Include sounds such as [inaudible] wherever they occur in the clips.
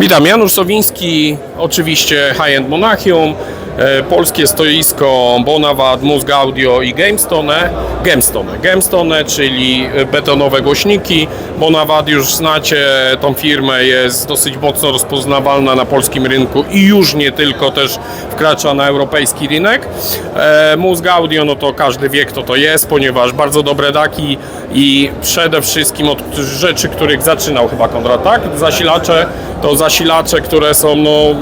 Witam, Janusz Sowiński, oczywiście High End Monachium, polskie stoisko Bonawad, Mózg Audio i Gamestone. Gamestone, Gamestone, czyli betonowe głośniki. Bonawad już znacie tą firmę, jest dosyć mocno rozpoznawalna na polskim rynku i już nie tylko, też wkracza na europejski rynek. E, Mózg Audio, no to każdy wie kto to jest, ponieważ bardzo dobre daki i przede wszystkim od rzeczy, których zaczynał chyba Konrad, tak? Zasilacze, to zasilacze, które są no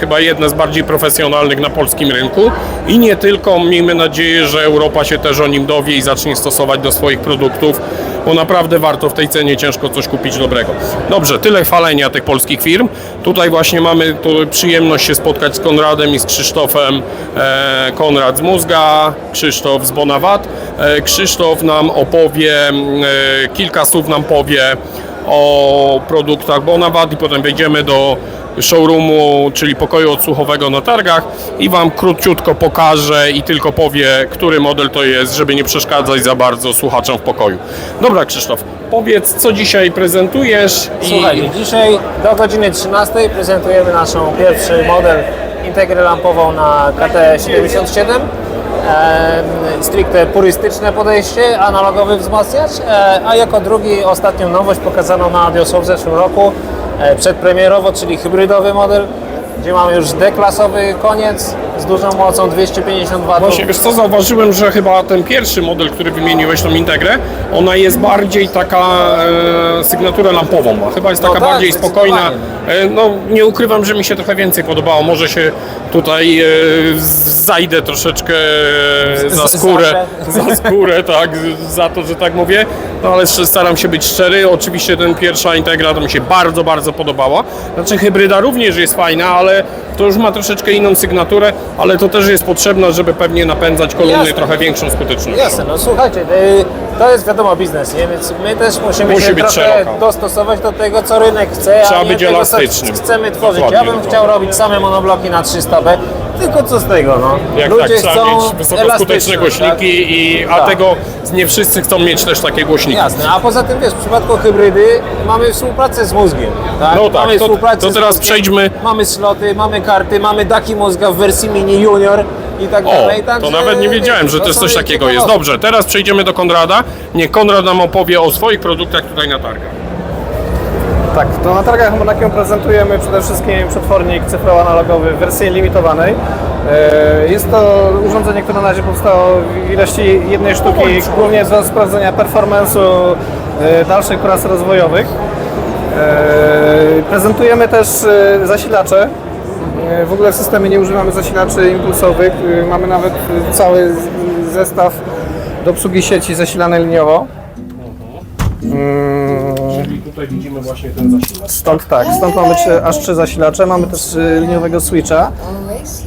chyba jedne z bardziej profesjonalnych na polskim rynku i nie tylko, miejmy nadzieję, że Europa się też o nim dowie i zacznie stosować do swoich produktów, bo naprawdę warto w tej cenie ciężko coś kupić dobrego. Dobrze, tyle chwalenia tych polskich firm. Tutaj właśnie mamy przyjemność się spotkać z Konradem i z Krzysztofem. E, Konrad z Mózga, Krzysztof z Bonawat. E, Krzysztof nam opowie, e, kilka słów nam powie o produktach Bonawat i potem wejdziemy do showroomu, czyli pokoju odsłuchowego na targach i Wam króciutko pokażę i tylko powie, który model to jest, żeby nie przeszkadzać za bardzo słuchaczom w pokoju. Dobra Krzysztof, powiedz co dzisiaj prezentujesz i Słuchajcie, dzisiaj do godziny 13 prezentujemy naszą pierwszy model integrę lampową na KT77. Em, stricte purystyczne podejście, analogowy wzmacniacz, e, a jako drugi ostatnią nowość pokazaną na Audioshow w zeszłym roku, przedpremierowo, czyli hybrydowy model, gdzie mamy już D-klasowy koniec dużą mocą 250 W. Właśnie, wiesz co, zauważyłem, że chyba ten pierwszy model, który wymieniłeś, tą Integrę, ona jest bardziej taka e, sygnaturę lampową ma. Chyba jest No taka tak, bardziej spokojna. E, no, nie ukrywam, że mi się trochę więcej podobało. Może się tutaj e, zajdę troszeczkę e, za skórę, za skórę, [laughs] tak, za to, że tak mówię. No ale staram się być szczery. Oczywiście ten pierwsza Integra to mi się bardzo, bardzo podobała. Znaczy hybryda również jest fajna, ale to już ma troszeczkę inną sygnaturę, ale to też jest potrzebne, żeby pewnie napędzać kolumny Jasne. trochę większą skutecznością. Jasne, no słuchajcie, y, to jest wiadomo biznes, nie? więc my też musimy Musi się być trochę dostosować do tego, co rynek chce, Trzeba a nie być tego, co elastycznym. chcemy tworzyć. Dokładnie, ja bym dokładnie. chciał robić same monobloki na 300B, tylko co z tego, no? Jak Ludzie tak, trzeba chcą mieć wysokoskuteczne elastyczność, głośniki, i, a Tak. tego nie wszyscy chcą mieć też takie głośniki. Jasne, a poza tym wiesz, w przypadku hybrydy mamy współpracę z mózgiem. Tak? No tak, mamy to- współpracę to z teraz przejdźmy- Mamy sloty, mamy karty, mamy daki mózga w wersji mini junior i tak O, dalej. to Także, nawet nie wiedziałem, że to to jest są coś takiego jest. ciekawostki. Dobrze, teraz przejdziemy do Konrada. Niech Konrad nam opowie o swoich produktach tutaj na targach. Tak, to na targach Monachium prezentujemy przede wszystkim przetwornik cyfrowo-analogowy w wersji limitowanej. E, Jest to urządzenie, które na razie powstało w ilości jednej sztuki, głównie do sprawdzenia performance'u e, dalszych klas rozwojowych. E, Prezentujemy też zasilacze. W ogóle w systemie nie używamy zasilaczy impulsowych. Mamy nawet cały zestaw do obsługi sieci zasilanej liniowo. Tutaj widzimy właśnie ten zasilacz. Stąd tak, stąd mamy trzy, aż trzy zasilacze, mamy też y, liniowego switcha.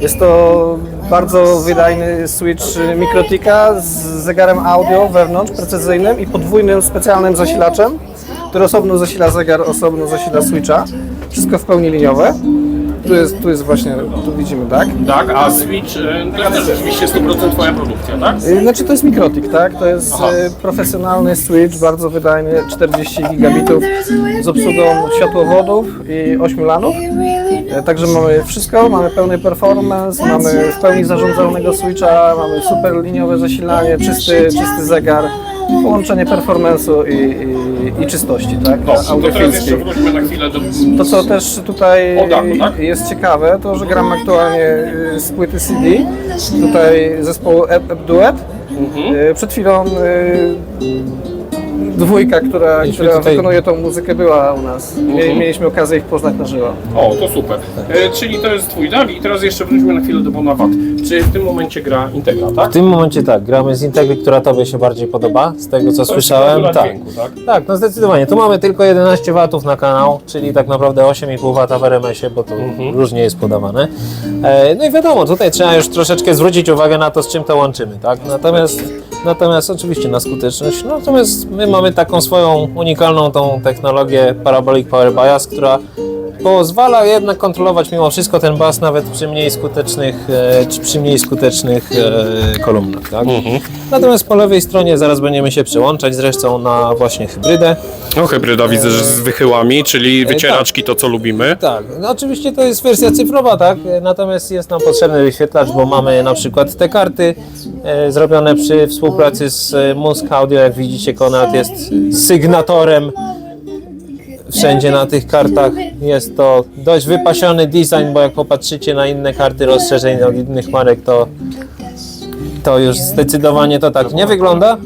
Jest to bardzo wydajny switch y, Mikrotika z zegarem audio wewnątrz, precyzyjnym i podwójnym specjalnym zasilaczem, który osobno zasila zegar, osobno zasila switcha. Wszystko w pełni liniowe. Tu jest, tu jest właśnie, tu widzimy, tak? Tak, a Switch e, to jest też oczywiście 100% Twoja produkcja, tak? Y, Znaczy to jest Mikrotik, tak? To jest Aha. y, profesjonalny switch, bardzo wydajny, 40 gigabitów z obsługą światłowodów i 8 lanów. Także mamy wszystko, mamy pełny performance, mamy w pełni zarządzanego switcha, mamy super liniowe zasilanie, czysty, czysty zegar, połączenie performance'u i, i, i czystości, tak? Dobrze, to teraz jeszcze wróćmy na chwilę do... To co też tutaj O dachu, tak? jest ciekawe, to że gram aktualnie y, z płyty CD, tutaj zespołu Ep Duet. Mhm. Y, Przed chwilą y, dwójka, która, która tutaj- wykonuje tą muzykę była u nas. Mhm. Mie- Mieliśmy okazję ich poznać na żywo. O, to super. E, czyli to jest Twój dach i teraz jeszcze wróćmy na chwilę do Bonawat. Czy w tym momencie gra Integra, tak? W tym momencie tak, gramy z Integry, która Tobie się bardziej podoba, z tego co słyszałem. Tak. dźwięku, tak? tak, no zdecydowanie. Tu mamy tylko 11 W na kanał, czyli tak naprawdę 8,5 W w RMS-ie, bo to Mhm. różnie jest podawane. E, no i wiadomo, tutaj trzeba już troszeczkę zwrócić uwagę na to, z czym to łączymy, tak? Natomiast, natomiast oczywiście na skuteczność, no, natomiast my mamy taką swoją unikalną tą technologię Parabolic Power Bias, która pozwala jednak kontrolować mimo wszystko ten bas nawet przy mniej skutecznych, e, czy przy mniej skutecznych e, kolumnach. Tak? Natomiast po lewej stronie zaraz będziemy się przełączać zresztą na właśnie hybrydę. No hybryda widzę, że z wychyłami, czyli wycieraczki to co lubimy. Tak, no oczywiście to jest wersja cyfrowa, tak? E, Natomiast jest nam potrzebny wyświetlacz, bo mamy na przykład te karty e, zrobione przy współpracy z e, Musk Audio. Jak widzicie, Konrad jest sygnatorem wszędzie na tych kartach. Jest to dość wypasiony design, bo jak popatrzycie na inne karty rozszerzeń od innych marek, to, to już zdecydowanie to tak nie wygląda.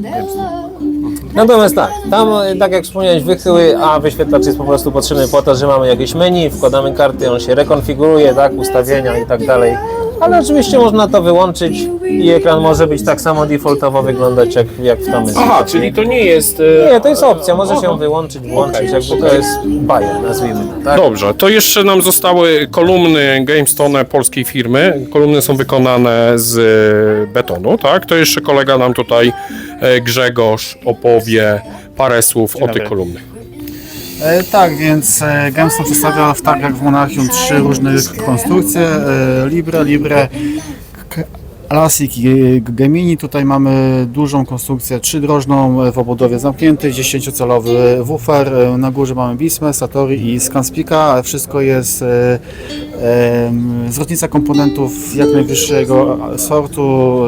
Natomiast tak, tam tak jak wspomniałeś wychyły, a wyświetlacz jest po prostu potrzebny po to, że mamy jakieś menu, wkładamy karty, on się rekonfiguruje, tak, ustawienia i tak dalej. Ale oczywiście można to wyłączyć i ekran może być tak samo defaultowo wyglądać jak, jak w tamtym. Aha, czyli to nie jest... e, Nie, to jest opcja, może się wyłączyć, włączyć, jakby to jest bajer, nazwijmy to, tak? Dobrze, to jeszcze nam zostały kolumny GameStone polskiej firmy. Kolumny są wykonane z e, betonu, tak? To jeszcze kolega nam tutaj, e, Grzegorz, opowie parę słów o tych kolumnach. E, tak, więc e, Gemstone przedstawia w targach w Monachium trzy różne konstrukcje. E, Libre, Libre, Classic i Gemini. Tutaj mamy dużą konstrukcję trzydrożną e, w obudowie zamkniętej, 10-calowy woofer. Na górze mamy Bismę, Satori i Scanspika. Wszystko jest zwrotnica komponentów jak najwyższego sortu,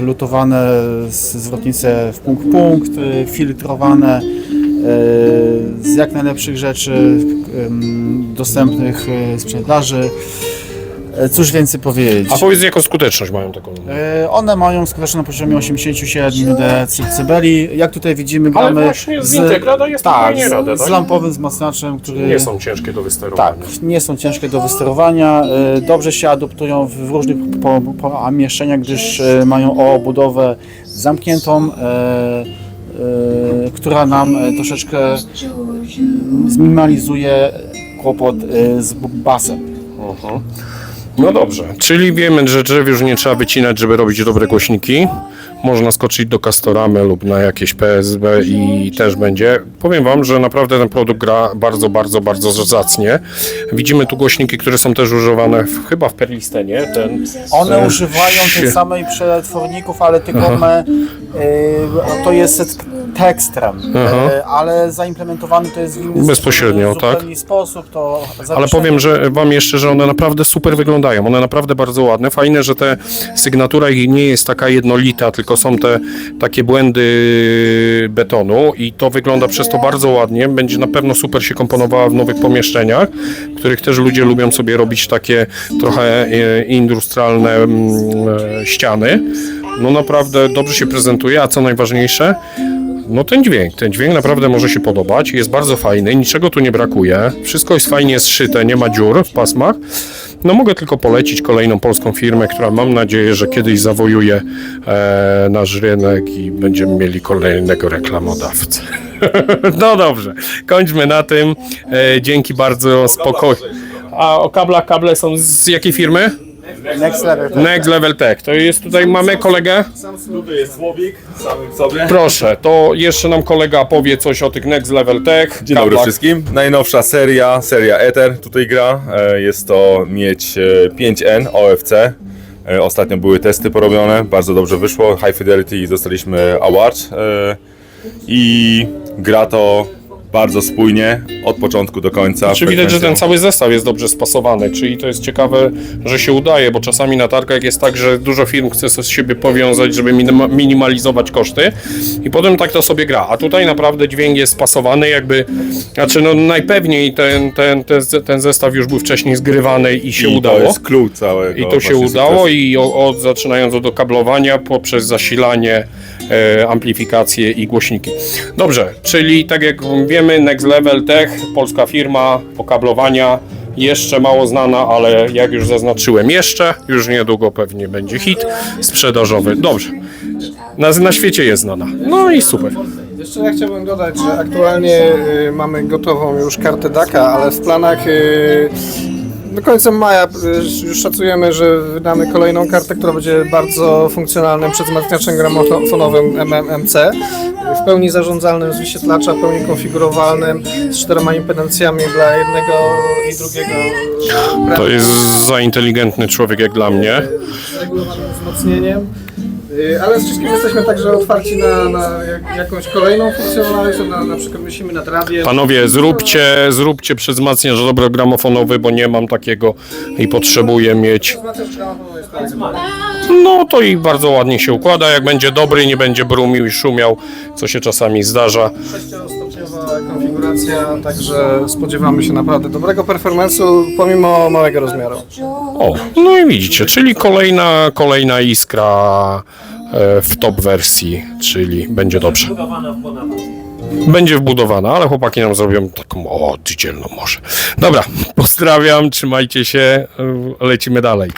lutowane zwrotnice w punkt-punkt, filtrowane z jak najlepszych rzeczy dostępnych e, sprzedaży. E, Cóż więcej powiedzieć? A powiedz, jaką skuteczność mają? E, One mają skuteczność na poziomie 87 decybeli. Jak tutaj widzimy, Ale gramy właśnie z Integra daje tak, spokojnie radę, z, tak? z lampowym wzmacniaczem, który Nie są ciężkie do wysterowania. tak, nie są ciężkie do wysterowania, e, dobrze się adoptują w różnych po- pomieszczeniach, gdyż e, mają obudowę zamkniętą, e, e, która nam e, troszeczkę zminimalizuje kłopot e, z basem. No dobrze, czyli wiemy, że drzew już nie trzeba wycinać, żeby robić dobre głośniki. Można skoczyć do Castoramy lub na jakieś PSB i też będzie. Powiem Wam, że naprawdę ten produkt gra bardzo, bardzo, bardzo zacnie. Widzimy tu głośniki, które są też używane w, chyba w Perlistenie. Ten, One e, używają tej samej przetworników, ale tylko one, e, to jest tekstrem, e, ale zaimplementowany to jest w inny Bezpośrednio, zupełnie tak. sposób. To Ale powiem, że Wam jeszcze, że one naprawdę super wyglądają. One naprawdę bardzo ładne. Fajne, że te sygnatura ich nie jest taka jednolita, tylko są te takie błędy betonu i to wygląda przez to bardzo ładnie. Będzie na pewno super się komponowała w nowych pomieszczeniach, w których też ludzie lubią sobie robić takie trochę e, industrialne mm, e, ściany. No naprawdę dobrze się prezentuje, a co najważniejsze, no ten dźwięk, ten dźwięk naprawdę może się podobać, jest bardzo fajny, niczego tu nie brakuje, wszystko jest fajnie zszyte, nie ma dziur w pasmach. No mogę tylko polecić kolejną polską firmę, która mam nadzieję, że kiedyś zawojuje e, nasz rynek i będziemy mieli kolejnego reklamodawcę. [laughs] no dobrze, kończmy na tym. E, dzięki bardzo, spokojnie. A o kablach, kable są z jakiej firmy? Next level. Next Level Tech. To jest tutaj, mamy kolegę? Tutaj jest Słowik, samym sobie. Proszę, to jeszcze nam kolega powie coś o tych Next Level Tech. Dzień dobry kablach. wszystkim. Najnowsza seria, seria Ether tutaj gra. E, Jest to mieć e, 5N OFC. E, Ostatnio były testy porobione, bardzo dobrze wyszło. High Fidelity i dostaliśmy award. E, I gra to bardzo spójnie, od początku do końca. Czy widać, że ten cały zestaw jest dobrze spasowany, czyli to jest ciekawe, że się udaje, bo czasami na targach jest tak, że dużo firm chce z siebie powiązać, żeby minima- minimalizować koszty i potem tak to sobie gra, a tutaj naprawdę dźwięk jest spasowany, jakby, znaczy no najpewniej ten, ten, ten, ten zestaw już był wcześniej zgrywany i się I udało. To jest klucz całego. I to się udało sukcesu. i od zaczynając od okablowania poprzez zasilanie, e, amplifikację i głośniki. Dobrze, czyli tak jak wiemy Next Level Tech, polska firma okablowania, jeszcze mało znana, ale jak już zaznaczyłem jeszcze, już niedługo pewnie będzie hit sprzedażowy. Dobrze, na, na świecie jest znana. No i super. Jeszcze ja chciałbym dodać, że aktualnie y, mamy gotową już kartę DAKA, ale w planach y, Do końca maja y, już szacujemy, że wydamy kolejną kartę, która będzie bardzo funkcjonalnym przedwzmacniaczem gramofonowym MMMC. W pełni zarządzalnym z wyświetlacza, w pełni konfigurowalnym, z czterema impedancjami dla jednego i drugiego. To jest za inteligentny człowiek jak dla mnie. z regulowanym wzmocnieniem. Y, Ale z wszystkim jesteśmy także otwarci na, na jak- jakąś kolejną funkcjonalność, na, na przykład myślimy nad radiem. Panowie, zróbcie, zróbcie przedwzmacniacz dobro gramofonowy, bo nie mam takiego i potrzebuję mieć. No to i bardzo ładnie się układa. Jak będzie dobry, nie będzie brumił i szumiał, co się czasami zdarza. Konfiguracja, także spodziewamy się naprawdę dobrego performance'u pomimo małego rozmiaru. O, no i widzicie, czyli kolejna, kolejna iskra e, w top wersji, czyli będzie dobrze. Będzie wbudowana, ale chłopaki nam zrobią taką oddzielną może. Dobra, [laughs] pozdrawiam, trzymajcie się, e, lecimy dalej.